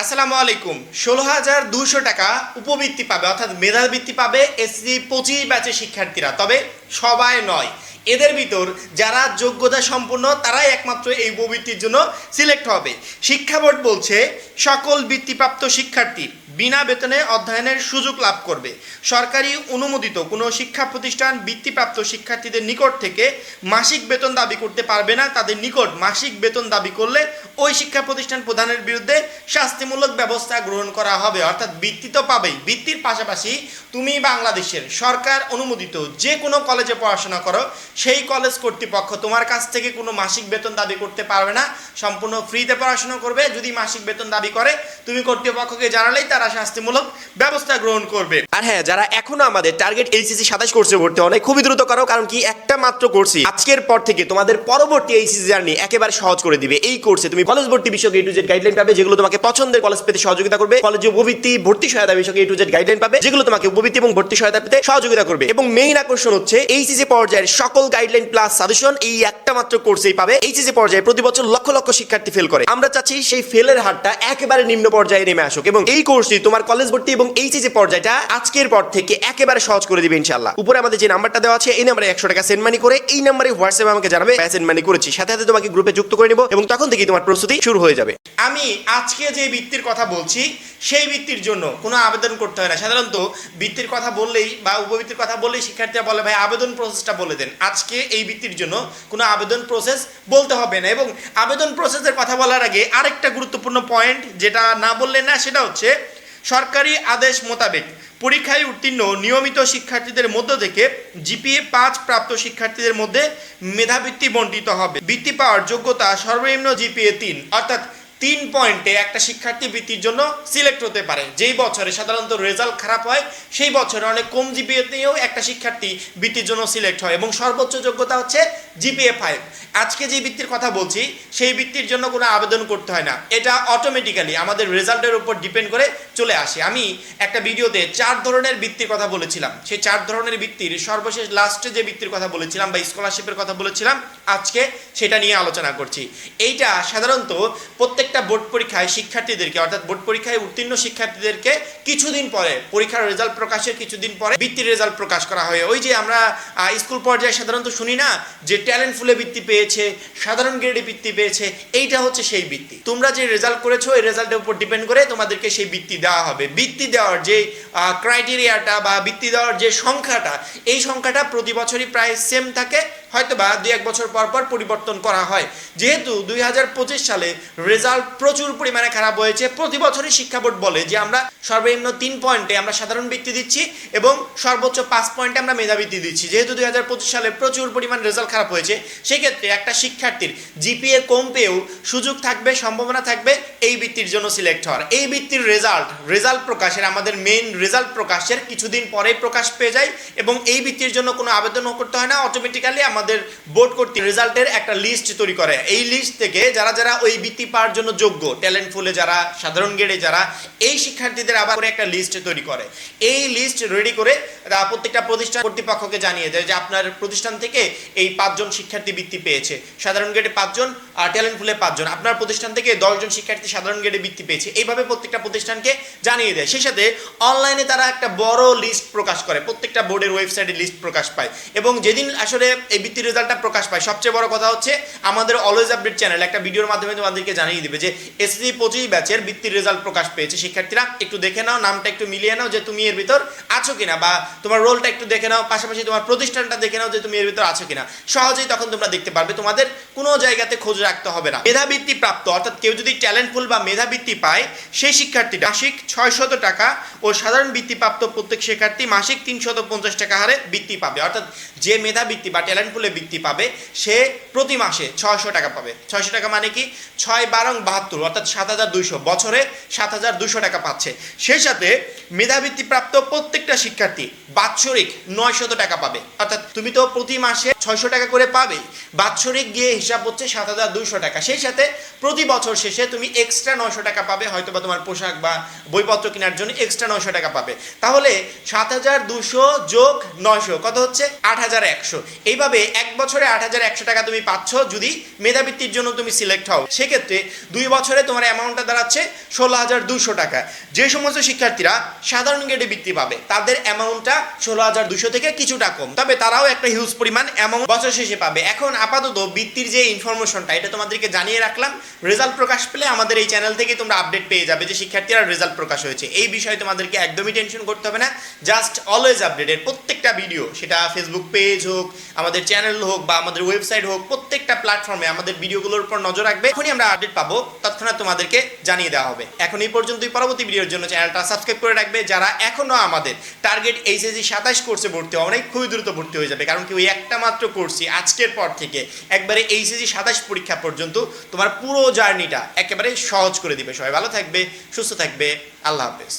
আসসালামু আলাইকুম। ষোলো হাজার দুশো টাকা উপবৃত্তি পাবে, অর্থাৎ মেধাবৃত্তি পাবে এসসি পঁচিশ ব্যাচের শিক্ষার্থীরা। তবে সবাই নয়। এদের ভিতর যারা যোগ্যতা সম্পন্ন, তারাই একমাত্র এই উপবৃত্তির জন্য সিলেক্ট হবে। শিক্ষা বোর্ড বলছে, সকল বৃত্তিপ্রাপ্ত শিক্ষার্থী বিনা বেতনে অধ্যয়নের সুযোগ লাভ করবে। সরকারি অনুমোদিত কোনো শিক্ষা প্রতিষ্ঠান বৃত্তিপ্রাপ্ত শিক্ষার্থীদের নিকট থেকে মাসিক বেতন দাবি করতে পারবে না। তাদের নিকট মাসিক বেতন দাবি করলে ওই শিক্ষা প্রতিষ্ঠান প্রধানের বিরুদ্ধে শাস্তিমূলক ব্যবস্থা গ্রহণ করা হবে। অর্থাৎ বৃত্তি তো পাবেই। বৃত্তির পাশাপাশি তুমি বাংলাদেশের সরকার অনুমোদিত যে কোনো কলেজে পড়াশোনা করো, সেই কলেজ কর্তৃপক্ষ তোমার কাছ থেকে কোনো মাসিক বেতন দাবি করতে পারবে না। সম্পূর্ণ ফ্রিতে পড়াশোনা করবে। যদি মাসিক বেতন দাবি করে, তুমি কর্তৃপক্ষকে জানালেই তারা শাস্তিমূলক ব্যবস্থা গ্রহণ করবে। আর হ্যাঁ যারা এখনও আমাদের টার্গেট এইচএসসি সাতাশ কোর্সে ভর্তি অনেক খুবই দ্রুত করো, কারণ কি একটা মাত্র কোর্সই আজকের পর থেকে তোমাদের পরবর্তী এইচএসসি জার্নি একেবারে সহজ করে দিবে। এই কোর্সে তুমি কলেজ ভর্তি বিষয়ক এ টু জেড গাইডলাইন পাবে, যেগুলো তোমাকে পছন্দের কলেজ পেতে সহযোগিতা করবে কলেজে উপবৃত্তি, ভর্তি সহায়তা বিষয়ক এ টু জেড গাইডলাইন পাবে, যেগুলো তোমাকে উপবৃত্তি এবং ভর্তি সহায়তা পেতে সহযোগিতা করবে। এবং মেইন আকর্ষণ হচ্ছে এইচএসসি পর্যায়ের সকল গাইডলাইন প্লাস সাজেশন এই একটা মাত্র কোর্সেই পাবে। এইচএসসি পর্যায়ে প্রতি বছর লক্ষ লক্ষ শিক্ষার্থী ফেল করে। আমরা চাচ্ছি সেই ফেলের হারটা একেবারে নিম্ন পর্যায়ে নেমে আসুক। এবং এই কোর্সটি তোমার কলেজ ভর্তি এবং এইচএসসি পর্যায়টা আজকের পর থেকে একেবারে সহজ করে দিবে ইনশাআল্লাহ। উপরে আমাদের যে নাম্বারটা দেওয়া আছে, এই নাম্বারে একশো টাকা সেন্ড মানি করে এই নাম্বারে হোয়াটসঅ্যাপে আমাকে জানাবে সেন্ড মানি করেছি। সাথে সাথে তোমাকে গ্রুপে যুক্ত করে নেব এবং তখন থেকেই তোমার প্রস্তুতি শুরু হয়ে যাবে। আমি আজকে যে বৃত্তির কথা বলছি, সেই বৃত্তির জন্য কোনো আবেদন করতে হয় না। সাধারণত বৃত্তির কথা বললেই বা উপবৃত্তির কথা বললেই শিক্ষার্থীরা বলে, ভাই, আবেদন প্রসেসটা বলে দেন। আজকে এই বৃত্তির জন্য কোনো আবেদন প্রসেস বলতে হবে না এবং আবেদন প্রসেসের কথা বলার আগে আরেকটা গুরুত্বপূর্ণ পয়েন্ট যেটা না বললে না, সেটা হচ্ছে সরকারি আদেশ মোতাবেক পরীক্ষায় উত্তীর্ণ নিয়মিত শিক্ষার্থীদের মধ্য থেকে জিপিএ পাঁচ প্রাপ্ত শিক্ষার্থীদের মধ্যে মেধাবৃত্তি বণ্টিত হবে। বৃত্তি পাওয়ার যোগ্যতা সর্বনিম্ন জিপিএ তিন, অর্থাৎ তিন পয়েন্টে একটা শিক্ষার্থী বৃত্তির জন্য সিলেক্ট হতে পারে। যেই বছরে সাধারণত রেজাল্ট খারাপ হয়, সেই বছরে অনেক কম জিপিএতেও একটা শিক্ষার্থী বৃত্তির জন্য সিলেক্ট হয়। এবং সর্বোচ্চ যোগ্যতা হচ্ছে জিপিএ ফাইভ আজকে যে বৃত্তির কথা বলছি, সেই বৃত্তির জন্য কোনো আবেদন করতে হয় না। এটা অটোমেটিক্যালি আমাদের রেজাল্টের উপর ডিপেন্ড করে চলে আসে। আমি একটা ভিডিওতে চার ধরনের বৃত্তির কথা বলেছিলাম। সেই চার ধরনের বৃত্তির সর্বশেষ লাস্টে যে বৃত্তির কথা বলেছিলাম বা স্কলারশিপের কথা বলেছিলাম, আজকে সেটা নিয়ে আলোচনা করছি। এইটা সাধারণত প্রত্যেকটা বোর্ড পরীক্ষায় শিক্ষার্থীদেরকে, অর্থাৎ বোর্ড পরীক্ষায় উত্তীর্ণ শিক্ষার্থীদেরকে কিছুদিন পরে, পরীক্ষার রেজাল্ট প্রকাশের কিছুদিন পরে বৃত্তির রেজাল্ট প্রকাশ করা হয়। ওই যে আমরা স্কুল পর্যায়ে সাধারণত শুনি না যে ট্যালেন্ট ফুলে বৃত্তি পেয়েছে, সাধারণ গ্রেডে বৃত্তি পেয়েছে, এইটা হচ্ছে সেই বৃত্তি। তোমরা যে রেজাল্ট করেছ এই রেজাল্টের উপর ডিপেন্ড করে তোমাদেরকে সেই বৃত্তি দেওয়া হবে। বৃত্তি দেওয়ার যে ক্রাইটেরিয়াটা বা বৃত্তি দেওয়ার যে সংখ্যাটা, এই সংখ্যাটা প্রতি বছরই প্রায় সেম থাকে। হয়তো বা দুই এক বছর পর পর পরিবর্তন করা হয়। যেহেতু দুই হাজার পঁচিশ সালে রেজাল্ট প্রচুর পরিমাণে খারাপ হয়েছে, প্রতি বছরই শিক্ষা বোর্ড বলে যে আমরা সর্বনিম্ন তিন পয়েন্টে আমরা সাধারণ বৃত্তি দিচ্ছি এবং সর্বোচ্চ পাঁচ পয়েন্টে আমরা মেধাবৃত্তি দিচ্ছি। যেহেতু দুই হাজার পঁচিশ সালে প্রচুর পরিমাণ রেজাল্ট খারাপ হয়েছে, সেক্ষেত্রে একটা শিক্ষার্থীর জিপিএ কম পেয়েও সুযোগ থাকবে, সম্ভাবনা থাকবে এই বৃত্তির জন্য সিলেক্ট হওয়ার। এই বৃত্তির রেজাল্ট রেজাল্ট প্রকাশের, আমাদের মেইন রেজাল্ট প্রকাশের কিছুদিন পরেই প্রকাশ পেয়ে যায় এবং এই বৃত্তির জন্য কোনো আবেদনও করতে হয় না অটোমেটিক্যালি আমাদের বোর্ড কর্তৃক রেজাল্টের একটা লিস্ট তৈরি করে। এই লিস্ট থেকে যারা যারা ওই বৃত্তি পাওয়ার জন্য যোগ্য ট্যালেন্ট ফুলে যারা, সাধারণ গ্রেডে যারা, এই শিক্ষার্থীদের আবার করে একটা লিস্ট তৈরি করে। এই লিস্ট রেডি করে প্রত্যেকটা প্রতিষ্ঠান কর্তৃপক্ষকে জানিয়ে দেয় যে আপনার প্রতিষ্ঠান থেকে এই পাঁচজন শিক্ষার্থী বৃত্তি পেয়েছে। সাধারণ গ্রেডে পাঁচজন আর ট্যালেন্ট ফুলে পাঁচজন। আপনার প্রতিষ্ঠান থেকে দশজন শিক্ষার্থী সাধারণ গ্রেডে বৃত্তি পেয়েছে। এইভাবে প্রত্যেকটা প্রতিষ্ঠানকে জানিয়ে দেয়। সেই সাথে অনলাইনে তারা একটা বড় লিস্ট প্রকাশ করে। প্রত্যেকটা বোর্ডের ওয়েবসাইটে লিস্ট প্রকাশ পায়। এবং যেদিন আসলে এই বৃত্তির রেজাল্টটা প্রকাশ পায়। সবচেয়ে বড় কথা হচ্ছে আমাদের অলওয়েজ আপডেট চ্যানেল একটা ভিডিওর মাধ্যমে তোমাদেরকে জানিয়ে দিবে যে এসএসসি পঁচিশ ব্যাচের বৃত্তির রেজাল্ট প্রকাশ পেয়েছে। শিক্ষার্থীরা, একটু দেখে নাও, নামটা একটু মিলিয়ে নাও যে তুমি এর ভিতর আছো কিনা বা তোমার রোলটা একটু দেখে নাও, পাশাপাশি তোমার প্রতিষ্ঠানটা দেখে নাও যে তুমি এর ভিতর আছো কিনা। সহজেই তখন তোমরা দেখতে পারবে, তোমাদের কোনো জায়গাতে খোঁজ রাখতে হবে না। মেধাবৃত্তি প্রাপ্ত, অর্থাৎ কেউ যদি ট্যালেন্টফুল বা মেধাবৃত্তি পায়, সেই শিক্ষার্থীটা মাসিক ছয়শত টাকা ও সাধারণ বৃত্তি প্রাপ্ত প্রত্যেক শিক্ষার্থী মাসিক তিনশত পঞ্চাশ টাকা হারে বৃত্তি পাবে। অর্থাৎ যে মেধাবৃত্তি বা ট্যালেন্টফুলে বৃত্তি পাবে, সে প্রতি মাসে ছয়শো টাকা পাবে। ছয়শো টাকা মানে কি? ছয় বারং বাহাত্তর, অর্থাৎ সাত হাজার দুইশো। বছরে সাত হাজার দুশো টাকা পাচ্ছে। সেই সাথে মেধাবৃত্তি প্রাপ্ত প্রত্যেকটা শিক্ষার্থী বাৎসরিক নয়শত টাকা পাবে। অর্থাৎ তুমি তো প্রতি মাসে ছয়শো টাকা করে পাবে। বাৎসরিক গিয়ে হিসাব হচ্ছে সাত হাজার দুইশো টাকা। সেই সাথে প্রতি বছর শেষে তুমি এক্সট্রা নয়শো টাকা পাবে হয়তো বা তোমার পোশাক বা বইপত্র কেনার জন্য এক্সট্রা নয়শো টাকা পাবে। তাহলে সাত হাজার দুশো যোগ নয়শো, কত হচ্ছে? আট হাজার একশো। এইভাবে এক বছরে আট হাজার একশো টাকা তুমি পাচ্ছ যদি মেধাবৃত্তির জন্য তুমি সিলেক্ট হও। সেক্ষেত্রে দুই বছরে তোমার অ্যামাউন্টটা দাঁড়াচ্ছে ষোলো হাজার দুশো টাকা। যে সমস্ত শিক্ষার্থীরা সাধারণ গ্রেডে বৃত্তি পাবে, তাদের অ্যামাউন্টটা ষোলো হাজার দুশো থেকে কিছুটা কম। তবে তারাও একটা হিউজ পরিমাণ অ্যামাউন্ট বছর শেষে পাবে। এখন আপাতত বৃত্তির যে ইনফরমেশনটা এটা তোমাদেরকে জানিয়ে রাখলাম। রেজাল্ট প্রকাশ পেলে আমাদের এই চ্যানেল থেকে তোমরা আপডেট পেয়ে যাবে যে শিক্ষার্থীরা রেজাল্ট প্রকাশ হয়েছে। এই বিষয়ে তোমাদেরকে একদমই টেনশন করতে হবে না। জাস্ট অলওয়েজ আপডেটেড প্রত্যেকটা ভিডিও সেটা ফেসবুক পেজ হোক, আমাদের চ্যানেল হোক বা আমাদের ওয়েবসাইট হোক, প্রত্যেকটা প্ল্যাটফর্মে আমাদের ভিডিওগুলোর উপর নজর রাখবে। এখনই আমরা আপডেট পাবো, তৎক্ষণাৎ তোমাদেরকে জানিয়ে দেওয়া হবে। এখন এই পর্যন্তই। পরবর্তী ভিডিওর জন্য চ্যানেলটা সাবস্ক্রাইব করে রাখবে। যারা এখনও আমাদের টার্গেট এইচএসি সাতাশ কোর্সে ভর্তি হবে অনেক খুবই দ্রুত ভর্তি হয়ে যাবে। কারণ কি ওই একটা মাত্র কোর্সই আজকের পর থেকে একবারে এইচএসি সাতাশ পরীক্ষা পর্যন্ত তোমার পুরো জার্নিটা একেবারে সহজ করে দিবে। সবাই ভালো থাকবে, সুস্থ থাকবে। আল্লাহ হাফেজ।